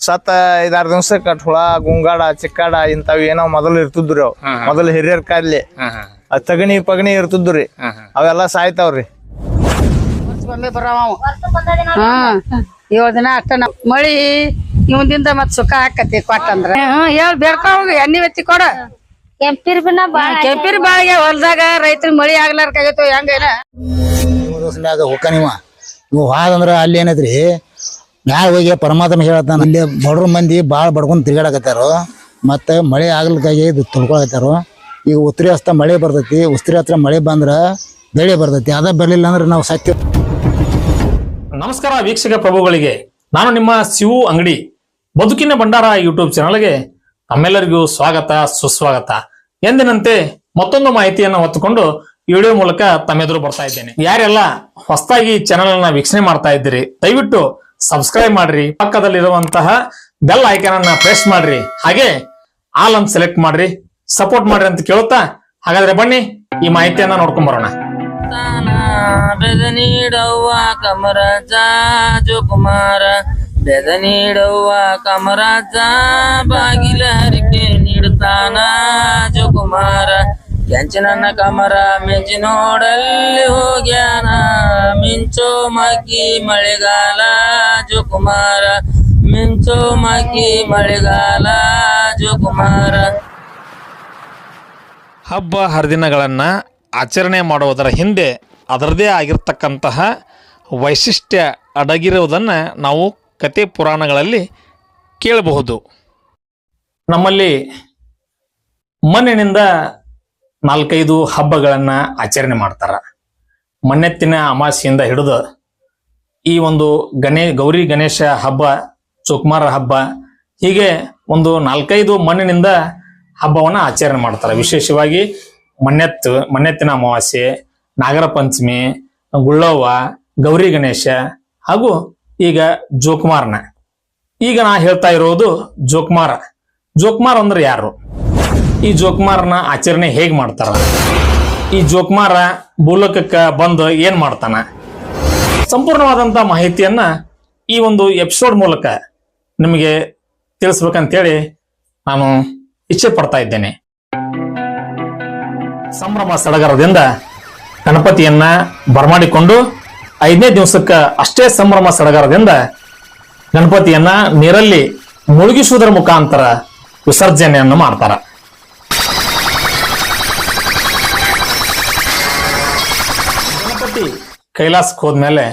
ಸತ್ತ ಐದಾರು ದಿವ್ಸಕ್ಕೆ ಹುಳ ಗುಂಗಾಡ ಚಿಕ್ಕಾಡ ಇಂತಾವ್ ಏನೋ ಮೊದಲು ಇರ್ತಿದ್ರಿ ಅವ್. ಮೊದಲು ಹಿರಿಯರ್ ಕಾಯ್ಲಿ. ಅದ್ ತಗಣಿ ಪಗಣಿ ಇರ್ತಿದ್ರಿ ಅವೆಲ್ಲ ಸಾಯ್ತಾವ್ರಿ. ಒಮ್ಮೆ ಬರಾವ ಅವ. ಹಾ ಏಳು ದಿನ ಅಷ್ಟ ಮಳಿ ಇವಂದಿಂದ ಮತ್ ಸುಖ ಹಾಕತಿ ಕೊಟ್ಟಂದ್ರ ಹೇಳ್ ಬೇಡ್ಕೊಂಡ್ ಎಣ್ಣಿ ಬೆತ್ತಿ ಕೊಡ. ಕೆಂಪಿರ್ ಬಿನ ಕೆಂಪಿರಿ ಬಾಳಿಗೆ ಹೊಲ್ದಾಗ ರೈತರ ಮಳಿ ಆಗ್ಲಾರ್ಕಾಗೈತು ಹೆಂಗೇನ? ಹೋಕ ಹೋಗ ನೀವ. ನೀವು ಹಾದಂದ್ರ ಅಲ್ಲಿ ಏನೈತ್ರಿ? ಮ್ಯಾಗ ಹೋಗಿ ಪರಮಾತ್ಮ ಹೇಳತ್ತಾನ, ಇಲ್ಲಿ ಬಡ್ರ ಮಂದಿ ಭಾಳ ಬಡ್ಕೊಂಡು ತಿರ್ಗಾಡಕತ್ತಾರು, ಮತ್ತೆ ಮಳೆ ಆಗ್ಲಿಕ್ಕಾಗಿ ಇದು ತುಳ್ಕೊಳಕತ್ತಾರು. ಈಗ ಉತ್ತರಿ ಹಸ್ತ ಮಳೆ ಬರ್ತೈತಿ ಉಸ್ತ್ರಿ ಹತ್ರ ಮಳೆ ಬಂದ್ರ ಬೆಳೆ ಬರ್ತೈತಿ, ಅದ ಬರಲಿಲ್ಲ ಅಂದ್ರೆ ನಾವು ಸತ್ಯ ನಮಸ್ಕಾರ ವೀಕ್ಷಕ ಪ್ರಭುಗಳಿಗೆ. ನಾನು ನಿಮ್ಮ ಶಿವು ಅಂಗಡಿ, ಬದುಕಿನ ಭಂಡಾರ ಯೂಟ್ಯೂಬ್ ಚಾನಲ್ಗೆ ತಮ್ಮೆಲ್ಲರಿಗೂ ಸ್ವಾಗತ, ಸುಸ್ವಾಗತ. ಎಂದಿನಂತೆ ಮತ್ತೊಂದು ಮಾಹಿತಿಯನ್ನು ಹೊತ್ತುಕೊಂಡು ವಿಡಿಯೋ ಮೂಲಕ ತಮ್ಮೆದುರು ಬರ್ತಾ ಇದ್ದೇನೆ. ಯಾರೆಲ್ಲ ಹೊಸದಾಗಿ ಚಾನೆಲ್ ಅನ್ನ ವೀಕ್ಷಣೆ ಮಾಡ್ತಾ ಇದ್ದೀರಿ, ದಯವಿಟ್ಟು ಸಬ್ಸ್ಕ್ರೈಬ್ ಮಾಡ್ರಿ. ಪಕ್ಕದಲ್ಲಿರುವಂತಹ ಬೆಲ್ ಐಕಾನ್ ಅನ್ನ ಪ್ರೆಸ್ ಮಾಡ್ರಿ. ಹಾಗೆ ಆಲ್ ಅಂತ ಸೆಲೆಕ್ಟ್ ಮಾಡ್ರಿ. ಸಪೋರ್ಟ್ ಮಾಡ್ರಿ ಅಂತ ಕೇಳುತ್ತಾ? ಹಾಗಾದ್ರೆ ಬನ್ನಿ, ಈ ಮಾಹಿತಿಯನ್ನ ನೋಡ್ಕೊಂಡ್ ಬರೋಣ. ತಾನ ಬೆದ ಕಮರಾಜಾ ಜೋಕುಮಾರ ಬೆದ ನೀಡವ್ವ ಕಮರಾಜ ಬಾಗಿಲ ಹರಿಕೆ ನೀಡುತ್ತಾನ ಜೋಕುಮಾರ ಕೆಂಚನನ್ನ ಕಮರ ಮೆಂಚಿ ನೋಡಲ್ಲಿ ಹೋಗ್ಯಾನ. ಮಿಂಚೋ ಮಕ್ಕಿ ಮಳೆಗಾಲ, ಜೋಕುಮಾರ. ಮಿಂಚೋ ಮಕ್ಕಿ ಮಳೆಗಾಲ, ಜೋಕುಮಾರ. ಹಬ್ಬ ಹರಿದಿನಗಳನ್ನು ಆಚರಣೆ ಮಾಡುವುದರ ಹಿಂದೆ ಅದರದೇ ಆಗಿರ್ತಕ್ಕಂತಹ ವೈಶಿಷ್ಟ್ಯ ಅಡಗಿರುವುದನ್ನು ನಾವು ಕತೆ ಪುರಾಣಗಳಲ್ಲಿ ಕೇಳಬಹುದು. ನಮ್ಮಲ್ಲಿ ಮಣ್ಣಿನಿಂದ ನಾಲ್ಕೈದು ಹಬ್ಬಗಳನ್ನ ಆಚರಣೆ ಮಾಡ್ತಾರ. ಮಣ್ಣೆತ್ತಿನ ಅಮಾಸೆಯಿಂದ ಹಿಡಿದು ಈ ಒಂದು ಗಣೇ, ಗೌರಿ ಗಣೇಶ ಹಬ್ಬ ಚುಕ್ಮಾರ ಹಬ್ಬ, ಹೀಗೆ ಒಂದು ನಾಲ್ಕೈದು ಮಣ್ಣಿನಿಂದ ಹಬ್ಬವನ್ನ ಆಚರಣೆ ಮಾಡ್ತಾರೆ. ವಿಶೇಷವಾಗಿ ಮಣ್ಣೆತ್ತು ಮಣ್ಣೆತ್ತಿನ ಅಮಾವಾಸ್ಯೆ ನಾಗರ ಪಂಚಮಿ, ಗುಳ್ಳವ್ವ, ಗೌರಿ ಗಣೇಶ ಹಾಗೂ ಈಗ ಜೋಕುಮಾರ್ನ. ಈಗ ನಾ ಹೇಳ್ತಾ ಇರೋದು ಜೋಕುಮಾರ. ಜೋಕುಮಾರ್ ಅಂದ್ರೆ ಯಾರು? ಈ ಜೋಕುಮಾರನ ಆಚರಣೆ ಹೇಗ್ ಮಾಡ್ತಾರ? ಈ ಜೋಕುಮಾರ ಬೂಲಕಕ್ಕ ಬಂದು ಏನ್ ಮಾಡ್ತಾನ? ಸಂಪೂರ್ಣವಾದಂತ ಮಾಹಿತಿಯನ್ನ ಈ ಒಂದು ಎಪಿಸೋಡ್ ಮೂಲಕ ನಿಮಗೆ ತಿಳಿಸ್ಬೇಕಂತೇಳಿ ನಾನು ಇಚ್ಛೆ ಪಡ್ತಾ ಇದ್ದೇನೆ. ಸಂಭ್ರಮ ಸಡಗರದಿಂದ ಗಣಪತಿಯನ್ನ ಬರಮಾಡಿಕೊಂಡು ಐದನೇ ದಿವಸಕ್ಕ ಅಷ್ಟೇ ಸಂಭ್ರಮ ಸಡಗರದಿಂದ ಗಣಪತಿಯನ್ನ ನೀರಲ್ಲಿ ಮುಳುಗಿಸುವುದರ ಮುಖಾಂತರ ವಿಸರ್ಜನೆಯನ್ನು ಮಾಡ್ತಾರ. ಕೈಲಾಸಕ್ಕೆ ಹೋದ್ಮೇಲೆ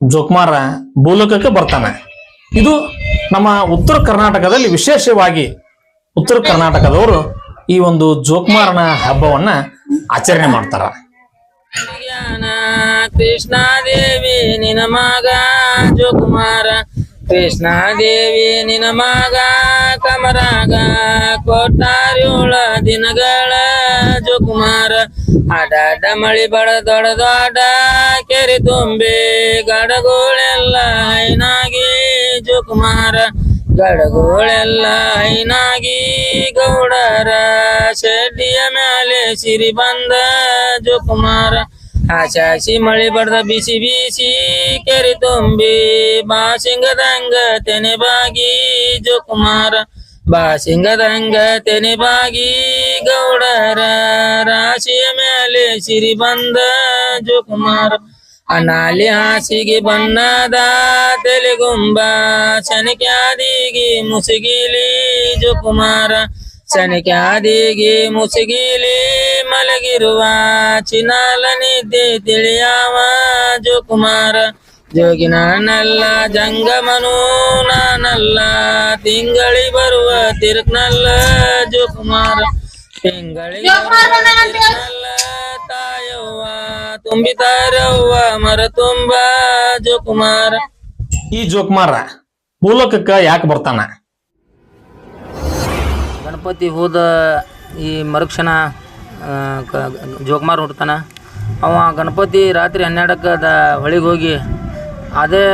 ಜೋಕುಮಾರ ಭೂಲೋಕಕ್ಕೆ ಬರ್ತಾನೆ. ಇದು ನಮ್ಮ ಉತ್ತರ ಕರ್ನಾಟಕದಲ್ಲಿ ವಿಶೇಷವಾಗಿ ಉತ್ತರ ಕರ್ನಾಟಕದವರು ಈ ಒಂದು ಜೋಕುಮಾರನ ಹಬ್ಬವನ್ನ ಆಚರಣೆ ಮಾಡ್ತಾರ. ಕೃಷ್ಣ ದೇವಿ ನಿನ ಮಗ ಜೋಕುಮಾರ. ಕೃಷ್ಣಾದೇವಿ ನಿನ ಮಗ ಕಮರಾಗ ಕೊಟ್ಟಾರ್ಯೋಳ ದಿನಗಳ ಜೋಕುಮಾರ. ಅಡಡ ಮಳಿ ಬಡ ದೊಡ ದೊಡ ಕೆರೆ ತುಂಬಿ ಗಡಗೋಳೆಲ್ಲ ಹೈನಾಗಿ ಜೋಕುಮಾರ. ಗಡಗೋಳೆಲ್ಲ ಹೈನಾಗಿ ಗೌಡರ ಶೆಡ್ಡಿಯ ಮೇಲೆ ಸಿರಿ ಬಂದ ಜೋಕುಮಾರ. ಆಶಾಸಿ ಮಳಿ ಬಡ್ದ ಬಿಸಿ ಬಿಸಿ ಕೆರೆ ತುಂಬಿ ಬಾಸಿಂಗದಂಗ ತೆನೆ ಬಾಗಿ ಜೋಕುಮಾರ ಬಾಸಿಂಗದಂಗ ತೆನೆ ಬಾಗಿ ಗೌಡರ ರಾಶಿಯ ಮೇಲೆ ಸಿರಿ ಬಂದ ಜೋಕುಮಾರ ಅನಾಲಿ ಹಾಸಿಗೆ ಬಣ್ಣದ ತೆಲೆಗುಂಬ ಶನಿಕ್ಯಾದಿಗೆ ಮುಸುಗಿಲಿ ಜೋಕುಮಾರ ಶನಿಕ್ಯಾದಿಗೆ ಮುಸುಗಿಲಿ ಮಲಗಿರುವ ಚಿನಾಲ ನಿದ್ದೆ ತಿಳಿಯಾವ ಜೋಕುಮಾರ. ಜೋಗಿ ನಾನಲ್ಲ ಜಂಗಮನು ನಾನಲ್ಲ ತಿಂಗಳಿ ಬರುವ ತಿರುಕ್ನಲ್ಲ ಜೋಕುಮಾರ. ತಿಂಗಳಿ ತಿರುಕ್ನಲ್ಲ ತಾಯವ್ವ ತುಂಬಿತಾರವ್ವ ಮರ ತುಂಬ ಜೋಕುಮಾರ. ಈ ಜೋಕುಮಾರ ಭೂಲೋಕಕ್ಕ ಯಾಕೆ ಬರ್ತಾನ? ಗಣಪತಿ ಹೋದ ಈ ಮರುಕ್ಷಣ ಜೋಕುಮಾರ್ ಹುಡ್ತಾನೆ ಅವ ಗಣಪತಿ ರಾತ್ರಿ ಹನ್ನೆರಡಕ್ಕೆ ದ ಹೊಳಿಗೆ ಹೋಗಿ, ಅದೇ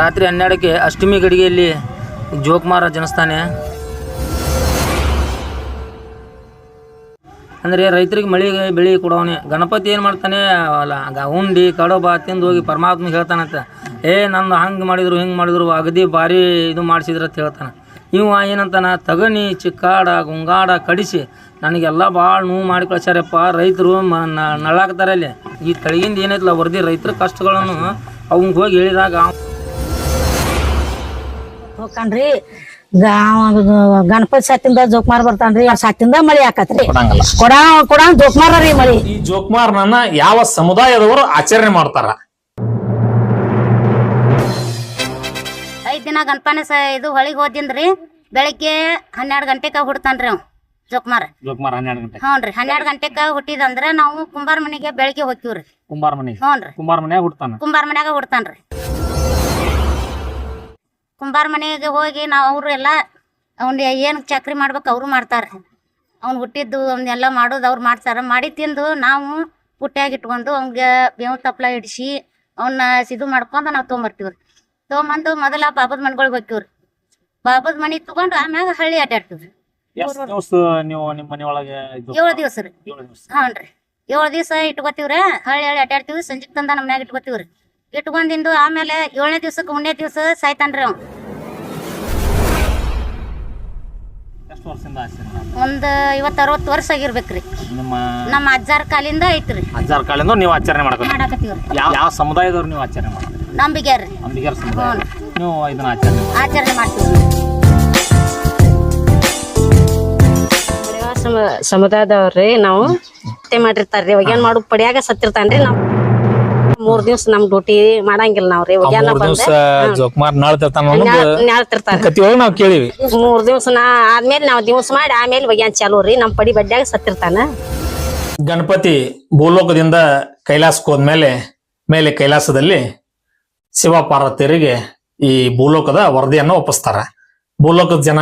ರಾತ್ರಿ ಹನ್ನೆರಡಕ್ಕೆ ಅಷ್ಟಮಿ ಗಡಿಗೆಯಲ್ಲಿ ಜೋಕುಮಾರ ಜನಿಸ್ತಾನೆ. ಅಂದರೆ ರೈತರಿಗೆ ಮಳೆ ಬೆಳೆ ಕೊಡೋನೆ ಗಣಪತಿ ಏನು ಮಾಡ್ತಾನೆ? ಅಲ್ಲ ಉಂಡಿ, ಕಡೋಬ ತಿಂದು ಹೋಗಿ ಪರಮಾತ್ಮ ಹೇಳ್ತಾನಂತ. ಏ, ನಂದು ಹಂಗೆ ಮಾಡಿದ್ರು, ಹಿಂಗೆ ಮಾಡಿದ್ರು, ಅಗದಿ ಭಾರಿ ಇದು ಮಾಡಿಸಿದ್ರು ಅಂತ ಹೇಳ್ತಾನೆ. ಇವ ಏನಂತಾನೆ? ತಗಣಿ, ಚಿಕ್ಕಾಡ, ಗುಂಗಾಡ ಕಡಿಸಿ ನನಗೆಲ್ಲ ಭಾಳ ನೋವು ಮಾಡಿ ಕಳ್ಸ್ಯಾರಪ್ಪ. ರೈತರು ಮ ನಳ್ಳಾಕತ್ತಾರ ಅಲ್ಲಿ. ಈ ತಳಗಿಂದ ಏನೈತಲ್ಲ ವರದಿ ರೈತರ ಕಷ್ಟಗಳನ್ನು ಅವಂಗೆ ಹೋಗಿ ಹೇಳಿದಾಗ ಹೋಗ್ಕಣ್ರಿ ಗಣಪತಿ ಸತ್ತಿಂದ ಜೋಕ್ಮಾರ್ ಬರ್ತಾನ್ರಿ. ಆ ಸತ್ತಿಂದ ಮಳಿ ಹಾಕತ್ರಿ ಕೊಡ ಕೊಡ ಜೋಕ್ಮಾರ ರೀ ಮಳಿ. ಈ ಜೋಕ್ಮಾರ್ನ ಯಾವ ಸಮುದಾಯದವರು ಆಚರಣೆ ಮಾಡ್ತಾರ? ಐದ್ ದಿನ ಗಣಪನ ಇದು ಹೊಳಿಗೆ ಹೋದಿಂದ್ರಿ ಬೆಳಿಗ್ಗೆ ಹನ್ನೆರಡು ಗಂಟೆಗೆ ಹುಡ್ತಾನ್ರಿ ಅವ್. ಜೋಕ್ಮಾರ. ಜೋಕುಮಾರ್ ಹನ್ನೆರಡು ಗಂಟೆ ಹ್ಞೂನ್ರಿ ಹನ್ನೆರಡು ಗಂಟೆಕ ಹುಟ್ಟಿದಂದ್ರ ನಾವು ಕುಂಬಾರ ಮನೆಗೆ ಬೆಳಿಗ್ಗೆ ಹೋಗ್ತೀವ್ರಿ ಕುಂಬಾರ ಮನೆ ಹೌನ್ರಿ ಕುಂಬಾರ ಮನ್ಯಾಗ ಹುಡ್ತಾನ? ಕುಂಬಾರ ಮನ್ಯಾಗ ಹುಡ್ತಾನ್ರಿ ಕುಂಬಾರ ಮನೆಗೆ ಹೋಗಿ ನಾವು ಅವ್ರು ಎಲ್ಲ ಅವ್ನ ಏನು ಚಕ್ರಿ ಮಾಡ್ಬೇಕು ಅವರು ಮಾಡ್ತಾರೆ ಅವ್ನು ಹುಟ್ಟಿದ್ದು ಅವನ್ನೆಲ್ಲ ಮಾಡೋದು ಅವ್ರು ಮಾಡ್ತಾರೆ. ಮಾಡಿ ತಿಂದು ನಾವು ಪುಟ್ಟಿಯಾಗಿ ಇಟ್ಕೊಂಡು ಅವ್ನಿಗೆ ಬೇವು ತಪ್ಪಲ ಹಿಡಿಸಿ ಅವನ್ನ ಸಿದು ಮಾಡ್ಕೊಂಡು ನಾವು ತೊಗೊಂಬರ್ತೀವ್ರಿ ತೊಗೊಂಬಂದು ಮೊದಲ ಬಾಬದ ಮನೆಗಳಿಗೆ ಹೋಗ್ತೀವ್ರಿ ಬಾಬದ ಮನೆ ತಗೊಂಡು ಆಮ್ಯಾಗ ಹಳ್ಳಿ ಅಡ್ಡಾಡ್ತೀವ್ರಿ ಎಷ್ಟು ದಿವಸ ನೀವು ನಿಮ್ಮ ಮನೆಯೊಳಗೆ ಇದು ಏಳು ದಿವಸ ರೀ. ಏಳು ದಿವಸ? ಏಳು ದಿವಸ ಇಟ್ಕೋತೀವ್ರಿ ಹಳ್ಳಿ ಹಳ್ಳಿ ಅಡ್ಡಾಡ್ತೀವಿ ಸಂಜೆಗೆ ತಂದ ನಮ್ಮ ಮನ್ಯಾಗ ಇಟ್ಕೋತೀವ್ರಿ. ಇಟ್ಕೊಂಡಿಂದು ಆಮೇಲೆ ಏಳನೇ ದಿವ್ಸಕ್ಕೆ ಹುಣ್ಣಿಮೆ ದಿವಸ ಸಾಯ್ತಾನ್ರಿ ಅವ್ನು ಎಷ್ಟು ವರ್ಷದಿಂದ? ಒಂದು ಅರವತ್ತು ವರ್ಷ ಆಗಿರ್ಬೇಕ್ರಿ. ನಿಮ್ಮ ನಮ್ಮ ಅಜ್ಜಾರ ಕಾಲಿಂದ ಐತ್ರಿ. ಅಜ್ಜಾರ ಕಾಲಿಂದ ನೀವು ಆಚರಣೆ ಮಾಡಾಕತ್ತೀವ್ರಿ. ಯಾವ ಯಾವ ಸಮುದಾಯದವ್ರು ನೀವು ಆಚರಣೆ ಮಾಡ್ತೀರಿ ನಂಬಿಗೆ ಅಂಬಿಗರ ಸಮುದಾಯ. ನೀವು ಇದನ್ನ ಆಚರಣೆ ಮಾಡ್ತೀವಿ ಆಚರಣೆ ಮಾಡ್ತೀವ್ರಿ. ಸಮ- ಸಮುದಾಯದವ್ರಿ ನಾವು ಹತ್ಯೆ ಮಾಡಿರ್ತಾರ್ರಿ. ರೀ ಏನ್ ಮಾಡು ಪಡಿಯಾಗ ಸತ್ತಿರ್ತಾನ್ರಿ ನಾವು. ಮೂರ್ ದಿವ್ಸ ನಮ್ ಡ್ಯೂಟಿ ಮಾಡಂಗಿಲ್ಲ ನಾವ್ರಿ. ಇವಾಗ ಮೂರ್ ದಿವಸ ಜೋಕ್ಮಾರ್ ನಾಳ್ತಿರ್ತಾನ ಅನ್ನೋದು ನಾಳ್ತಿರ್ತಾರ ಕತಿ ಒಳಗೆ ನಾವು ಕೇಳಿವಿ. ಮೂರ್ ದಿವ್ಸ ನಾ ಆದ್ಮೇಲೆ ನಾವ್ ದಿವ್ಸ ಮಾಡಿ ಆಮೇಲೆ ಒಗ್ಯಾನ್ ಚಾಲು ರೀ ನಮ್ ಪಡಿ ಬಡ್ಡ್ಯಾಗ ಸತ್ತಿರ್ತಾನ. ಗಣಪತಿ ಭೂಲೋಕದಿಂದ ಕೈಲಾಸಕ್ಕೆ ಹೋದ್ಮೇಲೆ ಮೇಲೆ ಕೈಲಾಸದಲ್ಲಿ ಶಿವ ಪಾರ್ವತಿಯರಿಗೆ ಈ ಭೂಲೋಕದ ವರದಿಯನ್ನು ಒಪ್ಪಿಸ್ತಾರ. ಭೂಲೋಕದ ಜನ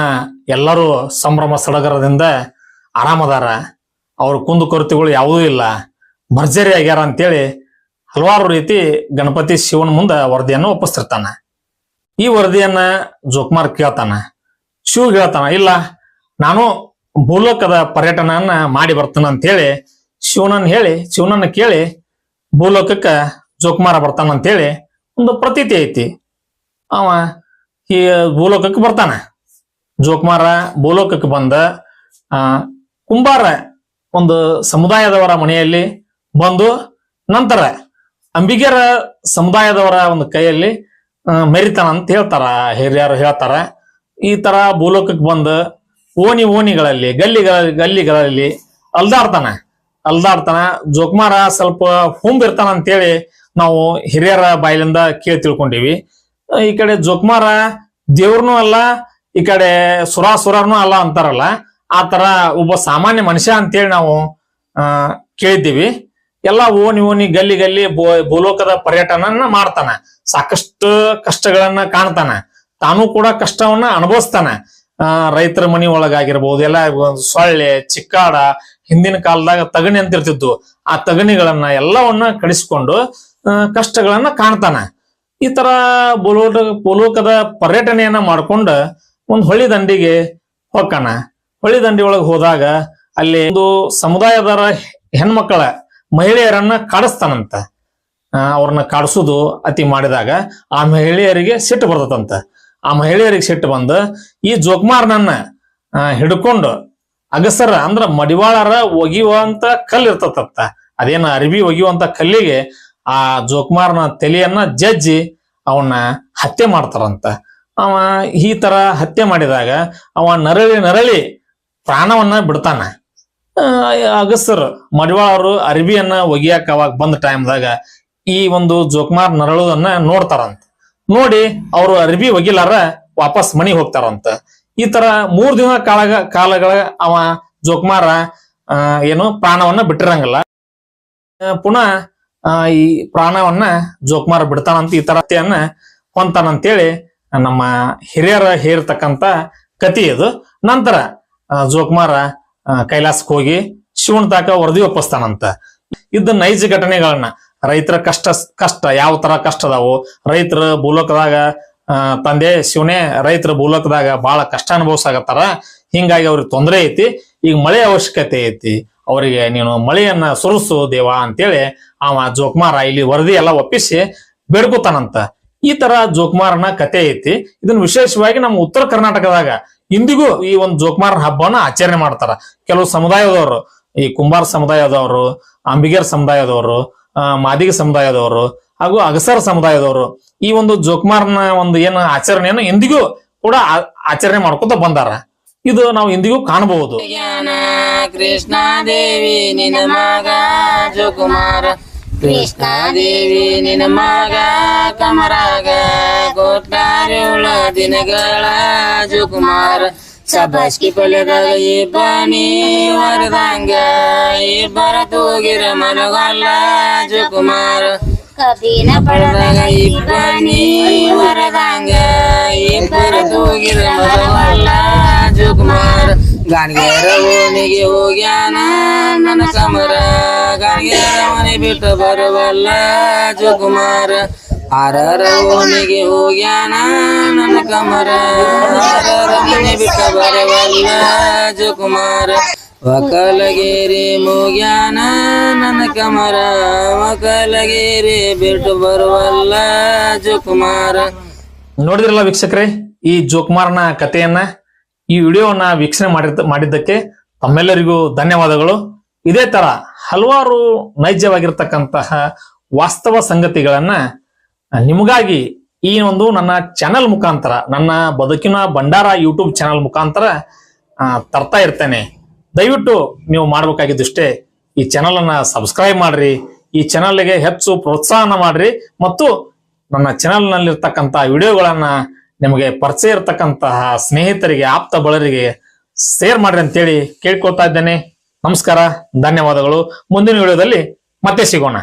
ಎಲ್ಲರೂ ಸಂಭ್ರಮ ಸಡಗರದಿಂದ ಆರಾಮದಾರ. ಅವ್ರ ಕುಂದು ಕೊರತೆಗಳು ಯಾವುದೂ ಇಲ್ಲ. ಭರ್ಜರಿ ಆಗ್ಯಾರ ಅಂತೇಳಿ ಹಲವಾರು ರೀತಿ ಗಣಪತಿ ಶಿವನ ಮುಂದೆ ವರದಿಯನ್ನು ಒಪ್ಪಿಸ್ತಿರ್ತಾನ. ಈ ವರದಿಯನ್ನ ಜೋಕ್ಮಾರ್ ಕೇಳ್ತಾನ. ಶಿವ ಹೇಳ್ತಾನ ಇಲ್ಲ, ನಾನು ಭೂಲೋಕದ ಪರ್ಯಟನನ್ನ ಮಾಡಿ ಬರ್ತಾನ ಅಂತೇಳಿ ಶಿವನನ್ನ ಹೇಳಿ, ಶಿವನನ್ನ ಕೇಳಿ ಭೂಲೋಕಕ್ಕ ಜೋಕುಮಾರ ಬರ್ತಾನ ಅಂತೇಳಿ ಒಂದು ಪ್ರತೀತಿ ಐತಿ. ಅವ ಈ ಭೂಲೋಕಕ್ಕೆ ಬರ್ತಾನ. ಜೋಕುಮಾರ ಭೂಲೋಕಕ್ಕೆ ಬಂದ, ಆ ಕುಂಬಾರ ಒಂದು ಸಮುದಾಯದವರ ಮನೆಯಲ್ಲಿ ಬಂದು ನಂತರ ಅಂಬಿಗರ ಸಮುದಾಯದವರ ಒಂದು ಕೈಯಲ್ಲಿ ಮೆರಿತಾನ ಅಂತ ಹೇಳ್ತಾರ, ಹಿರಿಯರು ಹೇಳ್ತಾರ. ಈ ತರ ಭೂಲೋಕಕ್ಕೆ ಬಂದು ಓಣಿ ಓಣಿಗಳಲ್ಲಿ, ಗಲ್ಲಿಗಳ, ಗಲ್ಲಿಗಳಲ್ಲಿ ಅಲ್ದಾಡ್ತಾನ. ಅಲ್ದಾಡ್ತಾನ. ಜೋಕ್ಮಾರ ಸ್ವಲ್ಪ ಹುಂಬಿರ್ತಾನ ಅಂತೇಳಿ ನಾವು ಹಿರಿಯರ ಬಾಯಿಲಿಂದ ಕೇಳಿ ತಿಳ್ಕೊಂಡಿವಿ. ಈ ಕಡೆ ಜೋಕ್ಮಾರ ದೇವ್ರನು ಅಲ್ಲ, ಈ ಕಡೆ ಸುರಾಸುರನು ಅಲ್ಲ ಅಂತಾರಲ್ಲ. ಆ ತರ ಒಬ್ಬ ಸಾಮಾನ್ಯ ಮನುಷ್ಯ ಅಂತೇಳಿ ನಾವು, ಆ, ಕೇಳಿದ್ದೀವಿ. ಎಲ್ಲ ಓಣಿ ಓಣಿ ಗಲ್ಲಿ ಗಲ್ಲಿ ಭೂಲೋಕದ ಪರ್ಯಟನನ್ನ ಮಾಡ್ತಾನ. ಸಾಕಷ್ಟು ಕಷ್ಟಗಳನ್ನ ಕಾಣ್ತಾನ. ತಾನು ಕೂಡ ಕಷ್ಟವನ್ನ ಅನುಭವಿಸ್ತಾನ. ರೈತರ ಮನಿ ಒಳಗಾಗಿರ್ಬಹುದು ಎಲ್ಲ ಸೊಳ್ಳೆ, ಚಿಕ್ಕಾಡ, ಹಿಂದಿನ ಕಾಲದಾಗ ತಗಣಿ ಅಂತ ಇರ್ತಿತ್ತು ಆ ತಗಣಿಗಳನ್ನ ಎಲ್ಲವನ್ನ ಕಳಿಸ್ಕೊಂಡು ಕಷ್ಟಗಳನ್ನ ಕಾಣ್ತಾನ. ಈ ತರ ಭೂಲೋಕ, ಭೂಲೋಕದ ಪರ್ಯಟನೆಯನ್ನ ಮಾಡ್ಕೊಂಡು ಒಂದ್ ಹೊಳಿ ದಂಡಿಗೆ ಹೊಕ್ಕಾನ ಹೊಳಿ ದಂಡಿ ಒಳಗೆ ಹೋದಾಗ ಅಲ್ಲಿ ಒಂದು ಸಮುದಾಯದರ ಹೆಣ್ಮಕ್ಕಳ ಮಹಿಳೆಯರನ್ನ ಕಾಡಿಸ್ತಾನಂತ. ಅವ್ರನ್ನ ಕಾಡಿಸೋದು ಅತಿ ಮಾಡಿದಾಗ ಆ ಮಹಿಳೆಯರಿಗೆ ಸಿಟ್ಟು ಬರ್ತದಂತ. ಆ ಮಹಿಳೆಯರಿಗೆ ಸಿಟ್ಟು ಬಂದು ಈ ಜೋಕ್ಮಾರ್ನನ್ನ ಆ, ಹಿಡ್ಕೊಂಡು ಅಗಸರ ಅಂದ್ರ ಮಡಿವಾಳರ ಒಗಿಯುವಂತ ಕಲ್ಲು ಇರ್ತತತ್ತ ಅದೇನ ಅರಿವಿ ಒಗಿಯುವಂತ ಕಲ್ಲಿಗೆ ಆ ಜೋಕ್ಮಾರ್ನ ತಲೆಯನ್ನ ಜಜ್ಜಿ ಅವನ್ನ ಹತ್ಯೆ ಮಾಡ್ತಾರಂತ. ಅವ ಈ ತರ ಹತ್ಯೆ ಮಾಡಿದಾಗ ಅವ ನರಳಿ ನರಳಿ ಪ್ರಾಣವನ್ನ ಬಿಡ್ತಾನ. ಆ, ಅಗಸರ್ ಅವರು ಅರಬಿಯನ್ನ ಒಗಿಯಾಕ ಅವಾಗ ಬಂದ ಟೈಮ್ದಾಗ ಈ ಒಂದು ಜೋಕುಮಾರ್ ನರಳುದನ್ನ ನೋಡ್ತಾರಂತ. ನೋಡಿ ಅವರು ಅರಬಿ ಒಗಿಲಾರ ವಾಪಸ್ ಮನಿ ಹೋಗ್ತಾರಂತ. ಈ ತರ ಮೂರ್ ದಿನ ಕಾಲ ಕಾಲಗಳ ಅವ ಜೋಕುಮಾರ ಏನು ಪ್ರಾಣವನ್ನ ಬಿಟ್ಟಿರಂಗಿಲ್ಲ. ಪುನಃ ಈ ಪ್ರಾಣವನ್ನ ಜೋಕ್ಮಾರ ಬಿಡ್ತಾನಂತ ಈ ತರ ಹತ್ಯೆಯನ್ನ ಹೊಂತಾನಂತೇಳಿ ನಮ್ಮ ಹಿರಿಯರ ಹೇರ್ತಕ್ಕಂತ ಕತಿ ಇದು. ನಂತರ ಜೋಕ್ಮಾರ ಕೈಲಾಸಕ್ಕೆ ಹೋಗಿ ಶಿವನ ತಾಕ ವರದಿ ಒಪ್ಪಿಸ್ತಾನಂತ. ಇದ್ದ ನೈಜ ಘಟನೆಗಳನ್ನ ರೈತರ ಕಷ್ಟ ಕಷ್ಟ ಯಾವ ತರ ಕಷ್ಟ ಅದಾವು, ರೈತರ ಭೂಲೋಕದಾಗ ತಂದೆ ಶಿವನೇ ರೈತರ ಭೂಲೋಕದಾಗ ಬಹಳ ಕಷ್ಟ ಅನುಭವಿಸಾಗತ್ತಾರ ಹಿಂಗಾಗಿ ಅವ್ರಿಗೆ ತೊಂದರೆ ಐತಿ. ಈಗ ಮಳೆ ಅವಶ್ಯಕತೆ ಐತಿ. ಅವರಿಗೆ ನೀನು ಮಳೆಯನ್ನ ಸುರಿಸು ದೇವ ಅಂತೇಳಿ ಅವ ಜೋಕುಮಾರ ಇಲ್ಲಿ ವರದಿ ಎಲ್ಲ ಒಪ್ಪಿಸಿ ಬೇಡ್ಕೋತಾನಂತ. ಈ ತರ ಜೋಕುಮಾರನ ಕತೆ ಐತಿ. ಇದನ್ನ ವಿಶೇಷವಾಗಿ ನಮ್ಮ ಉತ್ತರ ಕರ್ನಾಟಕದಾಗ ಇಂದಿಗೂ ಈ ಒಂದು ಜೋಕ್ಮಾರ್ ಹಬ್ಬವನ್ನ ಆಚರಣೆ ಮಾಡ್ತಾರ. ಕೆಲವು ಸಮುದಾಯದವರು, ಈ ಕುಂಬಾರ ಸಮುದಾಯದವರು, ಅಂಬಿಗರ್ ಸಮುದಾಯದವರು ಮಾದಿಗ ಸಮುದಾಯದವರು, ಹಾಗೂ ಅಗಸರ ಸಮುದಾಯದವರು ಈ ಒಂದು ಜೋಕ್ಮಾರ್ನ ಒಂದು ಏನು ಆಚರಣೆಯನ್ನು ಇಂದಿಗೂ ಕೂಡ ಆಚರಣೆ ಮಾಡ್ಕೊತ ಬಂದಾರ. ಇದು ನಾವು ಇಂದಿಗೂ ಕಾಣಬಹುದು. ಕೃಷ್ಣ ದೇವಿ, ನಿನ್ನ ಜೋಕುಮಾರ. ಕೃಷ್ಣ ದೇವಿ ನಿನ ಮಗ ಕಮರಾಗ ಕೋಟ್ಲಾರೇಳ ದಿನಗಳ ಜುಕುಮಾರ ಸಬಾಸ್ಕಿ ಪಲ್ಯದಾಗ ಇಬ್ಬನಿ ವರದಂಗ ಇಬ್ಬರ ತೂಗಿರ ಮನಗಲ್ಲ ಜುಕುಮಾರ ಕಬಿನ ಪಳದಾಗ ಇಬ್ಬನಿ ವರದಂಗ ಇಬ್ಬರ ತೂಗಿರ ಮನಗಲ್ಲ ಜೋಕುಮಾರ ಗಾಣಿಗೆರ ಓಣಿಗೆ ಹೋಗ್ಯಾನ. ನನ್ನ ಸಮರ ಗಾಣಿಗೆರವನಿ ಬಿಟ್ಟು ಬರುವಲ್ಲ ಜೋಕುಮಾರ. ಆರರ ಓನಿಗೆ ಹೋಗ್ಯಾನ. ನನ್ನ ಕಮರ ಆರರ ಮನೆ ಬಿಟ್ಟು ಬರವಲ್ಲ ಜೋಕುಮಾರ. ಒಕಲಗೇರಿ ಮುಗ್ಯಾನ. ನನ್ನ ಕಮರ ಒಕಲಗೇರಿ ಬಿಟ್ಟು ಬರುವಲ್ಲ ಜೋಕುಮಾರ. ನೋಡಿದ್ರಲ್ಲ ವೀಕ್ಷಕರೇ ಈ ಜೋಕುಮಾರನ ಕಥೆಯನ್ನ? ಈ ವಿಡಿಯೋವನ್ನ ವೀಕ್ಷಣೆ ಮಾಡಿದ ಮಾಡಿದ್ದಕ್ಕೆ ತಮ್ಮೆಲ್ಲರಿಗೂ ಧನ್ಯವಾದಗಳು. ಇದೇ ತರ ಹಲವಾರು ನೈಜವಾಗಿರ್ತಕ್ಕಂತಹ ವಾಸ್ತವ ಸಂಗತಿಗಳನ್ನ ನಿಮಗಾಗಿ ಈ ಒಂದು ನನ್ನ ಚಾನಲ್ ಮುಖಾಂತರ, ನನ್ನ ಬದುಕಿನ ಭಂಡಾರ ಯೂಟ್ಯೂಬ್ ಚಾನೆಲ್ ಮುಖಾಂತರ ತರ್ತಾ ಇರ್ತೇನೆ. ದಯವಿಟ್ಟು ನೀವು ಮಾಡಬೇಕಾಗಿದ್ದಷ್ಟೇ ಈ ಚಾನಲ್ ಅನ್ನ ಸಬ್ಸ್ಕ್ರೈಬ್ ಮಾಡ್ರಿ. ಈ ಚಾನಲ್ಗೆ ಹೆಚ್ಚು ಪ್ರೋತ್ಸಾಹನ ಮಾಡ್ರಿ. ಮತ್ತು ನನ್ನ ಚಾನಲ್ ನಲ್ಲಿರ್ತಕ್ಕಂಥ ವಿಡಿಯೋಗಳನ್ನ ನಿಮಗೆ ಪರಿಚಯ ಇರತಕ್ಕಂತಹ ಸ್ನೇಹಿತರಿಗೆ, ಆಪ್ತ ಬಳರಿಗೆ ಶೇರ್ ಮಾಡ್ರಿ ಅಂತೇಳಿ ಕೇಳ್ಕೊತಾ ಇದ್ದೇನೆ. ನಮಸ್ಕಾರ, ಧನ್ಯವಾದಗಳು. ಮುಂದಿನ ವಿಡಿಯೋದಲ್ಲಿ ಮತ್ತೆ ಸಿಗೋಣ.